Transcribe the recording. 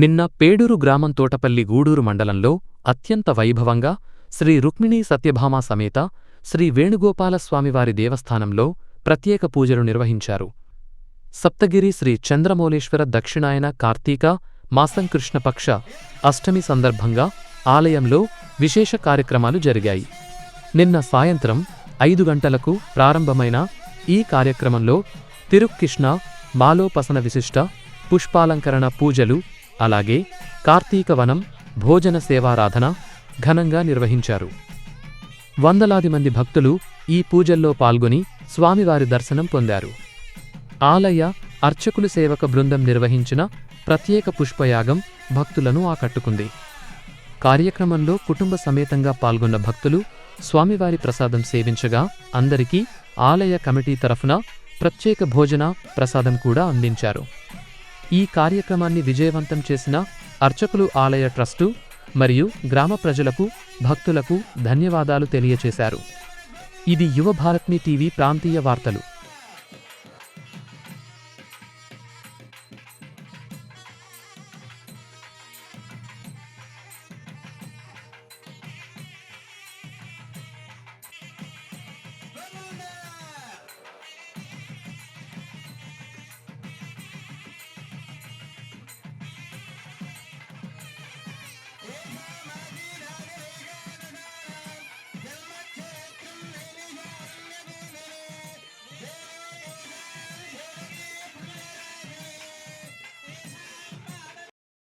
నిన్న పేడూరు గ్రామం తోటపల్లి గూడూరు మండలంలో అత్యంత వైభవంగా శ్రీ రుక్మిణీ సత్యభామ సమేత శ్రీ వేణుగోపాలస్వామివారి దేవస్థానంలో ప్రత్యేక పూజలు నిర్వహించారు. సప్తగిరి శ్రీ చంద్రమౌళేశ్వర దక్షిణాయన కార్తీక మాసం కృష్ణపక్ష అష్టమి సందర్భంగా ఆలయంలో విశేష కార్యక్రమాలు జరిగాయి. నిన్న సాయంత్రం ఐదు గంటలకు ప్రారంభమైన ఈ కార్యక్రమంలో తిరుక్కిష్ణ మాలోపసన విశిష్ట పుష్పాలంకరణ పూజలు అలాగే కార్తీక వనం భోజన సేవారాధన ఘనంగా నిర్వహించారు. వందలాది మంది భక్తులు ఈ పూజల్లో పాల్గొని స్వామివారి దర్శనం పొందారు. ఆలయ అర్చకులు సేవక బృందం నిర్వహించిన ప్రత్యేక పుష్పయాగం భక్తులను ఆకట్టుకుంది. కార్యక్రమంలో కుటుంబ సమేతంగా పాల్గొన్న భక్తులు స్వామివారి ప్రసాదం సేవించగా అందరికీ ఆలయ కమిటీ తరఫున ప్రత్యేక భోజన ప్రసాదం కూడా అందించారు. ఈ కార్యక్రమాన్ని విజయవంతం చేసిన అర్చకులు ఆలయ ట్రస్టు మరియు గ్రామ ప్రజలకు భక్తులకు ధన్యవాదాలు తెలియచేశారు. ఇది యువ భారత్ని టీవీ ప్రాంతీయ వార్తలు.